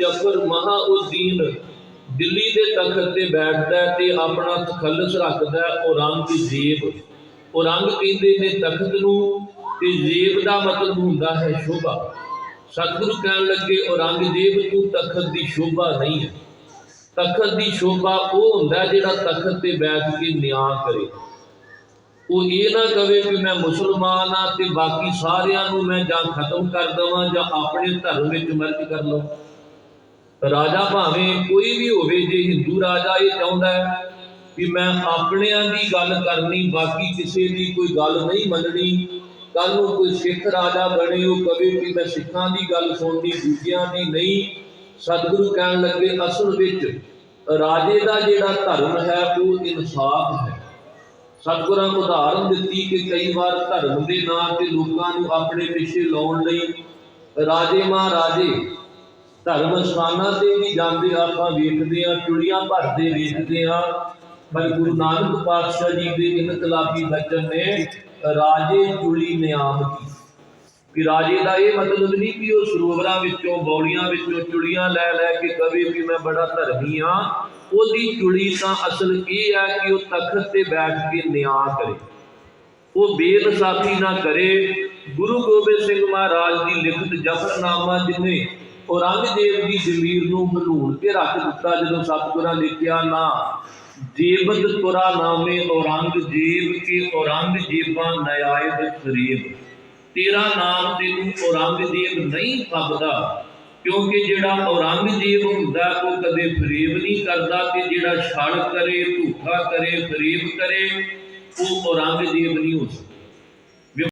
ਜਫਰ ਮਹਾਉਦੀਨ ਦਿੱਲੀ ਦੇ ਤਖਤ ਤੇ ਬੈਠਦਾ ਹੈ ਤੇ ਆਪਣਾ ਤਖੱਲਸ ਰੱਖਦਾ ਹੈ ਔਰੰਗਜ਼ੇਬ ਔਰੰਗ ਕਹਿੰਦੇ ਨੇ, ਤਖਤ ਨੂੰ ਤੇ ਜ਼ੇਬ ਦਾ ਮਤਲਬ ਹੁੰਦਾ ਹੈ ਸ਼ੋਭਾ। ਸਤਿਗੁਰੂ ਕਹਿਣ ਲੱਗੇ ਔਰੰਗਜ਼ੇਬ ਤੂੰ ਤਖਤ ਦੀ ਸ਼ੋਭਾ ਨਹੀਂ ਹੈ। ਤਖਤ ਦੀ ਸ਼ੋਭਾ ਉਹ ਹੁੰਦਾ ਜਿਹੜਾ ਤਖਤ ਤੇ ਬੈਠ ਕੇ ਨਿਆਂ ਕਰੇ। ਉਹ ਇਹ ਨਾ ਕਵੇ ਕਿ ਮੈਂ ਮੁਸਲਮਾਨ ਆ ਤੇ ਬਾਕੀ ਸਾਰਿਆਂ ਨੂੰ ਮੈਂ ਜਾਂ ਖਤਮ ਕਰ ਦਵਾਂ ਜਾਂ ਆਪਣੇ ਧਰਮ ਵਿੱਚ ਮਰਜ ਕਰ ਲਵਾਂ। ਰਾਜਾ ਭਾਵੇਂ ਕੋਈ ਵੀ ਹੋਵੇ, ਜੇ ਹਿੰਦੂ ਰਾਜਾ ਇਹ ਚਾਹੁੰਦਾ ਹੈ ਕਿ ਮੈਂ ਆਪਣਿਆਂ ਦੀ ਗੱਲ ਕਰਨੀ, ਬਾਕੀ ਕਿਸੇ ਦੀ ਕੋਈ ਗੱਲ ਨਹੀਂ ਮੰਨਣੀ ਕੱਲ ਨੂੰ ਕੋਈ ਸਿੱਖ ਰਾਜਾ ਬਣੇ, ਉਹ ਕਵੇ ਕਿ ਮੈਂ ਸਿੱਖਾਂ ਦੀ ਗੱਲ ਸੁਣਨੀ, ਦੂਜਿਆਂ ਦੀ ਨਹੀਂ। ਸਤਿਗੁਰੂ ਕਹਿਣ ਲੱਗੇ, ਅਸਲ ਵਿੱਚ ਰਾਜੇ ਦਾ ਜਿਹੜਾ ਧਰਮ ਹੈ, ਉਹ ਇਨਸਾਫ ਹੈ। ਸਤਿਗੁਰਾਂ ਨੇ ਉਦਾਹਰਨ ਦਿੱਤੀ ਕਿ ਕਈ ਵਾਰ ਧਰਮ ਦੇ ਨਾਂ ਤੇ ਲੋਕਾਂ ਨੂੰ ਆਪਣੇ ਪਿੱਛੇ ਲਾਉਣ ਲਈ ਰਾਜੇ ਮਹਾਰਾਜੇ ਧਰਮ ਸਥਾਨਾਂ ਤੇ ਵੀ ਜਾਂਦੇ ਆਪਾਂ ਵੇਖਦੇ ਆ, ਚੁੜੀਆਂ ਭਰਦੇ ਵੇਖਦੇ ਆ। ਪਰ ਗੁਰੂ ਨਾਨਕ ਪਾਤਸ਼ਾਹ ਜੀ ਦੇ ਇਨਕਲਾਬੀ ਬਚਨ ਨੇ ਰਾਜੇ ਚੁੜੀ ਨਿਆਮ ਕੀ ਕਿ ਰਾਜੇ ਦਾ ਇਹ ਮਤਲਬ ਨਹੀਂ ਕਿ ਉਹ ਸਰੋਵਰਾਂ ਵਿੱਚੋਂ ਬੌਲੀਆਂ ਵਿੱਚੋਂ ਚੁੜੀਆਂ ਲੈ ਲੈ ਕੇ ਕਵੇ ਵੀ ਮੈਂ ਬੜਾ ਧਰਮੀ ਆ। ਉਹਦੀ ਚੁੜੀ ਤਾਂ ਅਸਲ ਇਹ ਹੈ ਕਿ ਉਹ ਤਖਤ ਤੇ ਬੈਠ ਕੇ ਨਿਆਂ ਕਰੇ। ਉਹ ਬੇਇਨਸਾਫੀ ਨਾ ਕਰੇ। ਗੁਰੂ ਗੋਬਿੰਦ ਸਿੰਘ ਮਹਾਰਾਜ ਦੀ ਲਿਖਤ ਜਫਰਨਾਮਾ ਜਿਹਨੇ ਔਰੰਗਜ਼ੇਬ ਦੀ ਜ਼ਮੀਰ ਨੂੰ ਮਲੂਣ ਕੇ ਰੱਖ ਦਿੱਤਾ ਜਦੋਂ ਸਤਿਗੁਰਾਂ ਲਿਖਿਆ ਨਾ ਜੀਬਤ ਤੁਰਾ ਨਾਮੇ ਔਰੰਗਜ਼ੇਬ ਕੇ ਔਰੰਗਜ਼ੇਬਾਂ ਨਿਆਇਬ ਫਰੀਬ ਤੇਰਾ ਨਾਮ ਤੈਨੂੰ ਔਰੰਗਜ਼ੇਬ ਨਹੀਂ ਫੱਬਦਾ ਕਿਉਂਕਿ ਜਿਹੜਾ ਔਰੰਗਜ਼ੇਬ ਹੁੰਦਾ, ਉਹ ਕਦੇ ਫਰੇਬ ਨਹੀਂ ਕਰਦਾ ਤੇ ਜਿਹੜਾ ਛਲ ਕਰੇ ਧੋਖਾ ਕਰੇ, ਫਰੇਬ ਕਰੇ, ਉਹ ਔਰੰਗਜ਼ੇਬ ਨਹੀਂ ਹੋ ਸਕਦਾ।